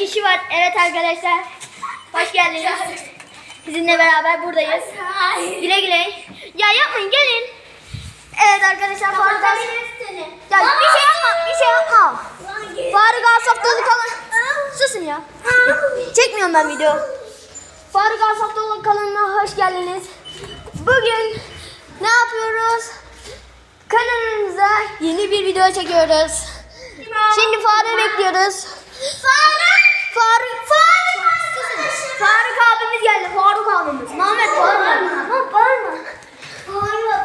kişi var. Evet arkadaşlar. Hoş geldiniz. Sizinle beraber buradayız. Güle güle. Ya yapmayın gelin. Evet arkadaşlar Faruk As- Ya bir şey yapma, bir şey yapma. Faruk Asaf'talı kalın. Susun ya. Çekmiyorum ben video. Faruk Asaf'talı kanalına hoş geldiniz. Bugün ne yapıyoruz? Kanalımıza yeni bir video çekiyoruz. Şimdi Faruk'u bekliyoruz. Faruk! Faruk! Faruk! Faruk abimiz geldi. Faruk abimiz. Mehmet bağırma. Mehmet bağırma.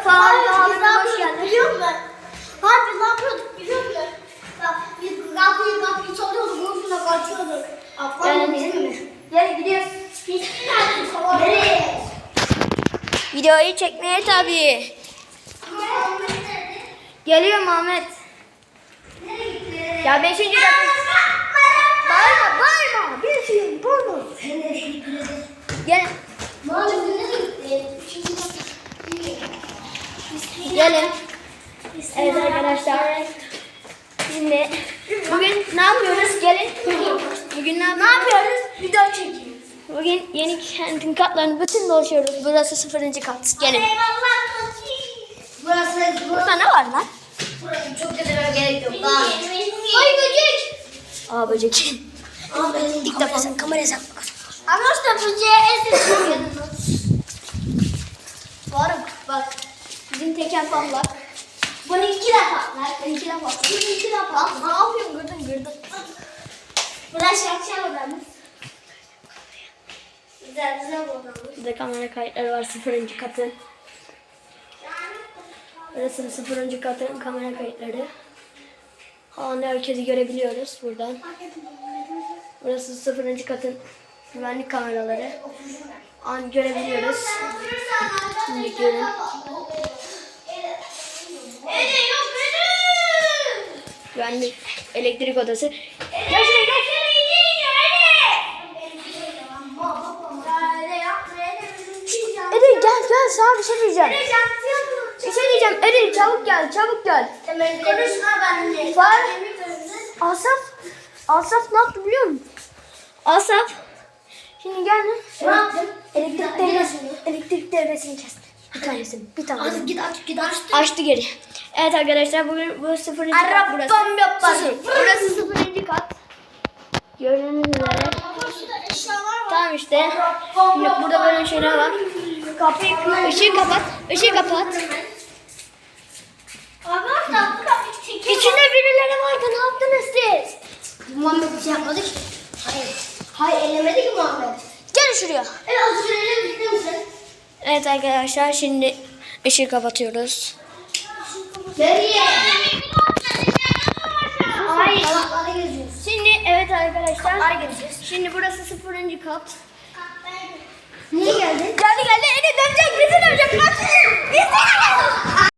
Faruk abimiz hoş geldin. Biliyor musun? Harbi ne yapıyorduk biliyor musun? Biz kapıyı kapıyı çalıyorduk, boşuna kaçıyorduk. Ablam bizim mi? Gel gidiyoruz. Nereye? Videoyu çekmeye tabii. Geliyor Mehmet. Ya beşinci dakika. Bağırma. Bir şey bağırma. Sen nereye gitti? Gel. Gelin. Evet arkadaşlar. Şimdi bugün ne yapıyoruz? Gelin. Bugün ne, ne yapıyoruz? Video çekiyoruz. Bugün yeni kentin katlarını bütün dolaşıyoruz. Burası sıfırıncı kat. Gelin. Eyvallah. Burası, burası, Burada ne var lan? burası çok güzel gerek yok. Ay böcek. Aa böcek. Defa sen kameraya sak. Arkadaşlar böceğe esin. Faruk bak. Bizim teker patlak. Bunu iki defa patlar. Benimki de patlak. Bunu iki defa Lan ne yapıyorsun? Gırdın gırdın. Burası şarkı odamız. Güzel güzel odamız. Burada kamera kayıtları var sıfırıncı katın. Burası sıfırıncı katın kamera kayıtları. An herkesi görebiliyoruz buradan. Burası sıfırıncı katın güvenlik kameraları. An görebiliyoruz. Şimdi görün. Güvenlik elektrik odası. Gel şuraya gel. Ede gel gel sana bir şey diyeceğim. Bir şey diyeceğim. Ede çabuk gel çabuk gel. Konuşma benimle. Var. Asaf. Asaf ne yaptı biliyor musun? Asaf. Şimdi gel lan. Ne yaptın? Elektrik devresini, elektrik devresini kesti. Bir tanesini, bir tanesini. Hadi git aç git aç. Açtı geri. Evet arkadaşlar bugün bu sıfırıncı kat Arabam burası. yaparım. Susun. Burası sıfırıncı kat. Gördüğünüz üzere. Tamam işte. Şimdi burada böyle şeyler var. Kapıyı, ışığı kapat, ışığı kapat. İçinde birileri vardı. Ne yaptınız siz? Muhammed bir şey yapmadı ki. Hayır. Hayır ellemedi ki Muhammed. Gelin şuraya. Evet önce ellemedi misin? Evet arkadaşlar şimdi ışığı kapatıyoruz. Nereye? Hayır. Geziyoruz. Şimdi evet arkadaşlar. Kapılara gezeceğiz. Şimdi burası sıfırıncı kat. Niye geldin? Geldi geldi. Ene dönecek. Bizi dönecek. Kaç. Bizi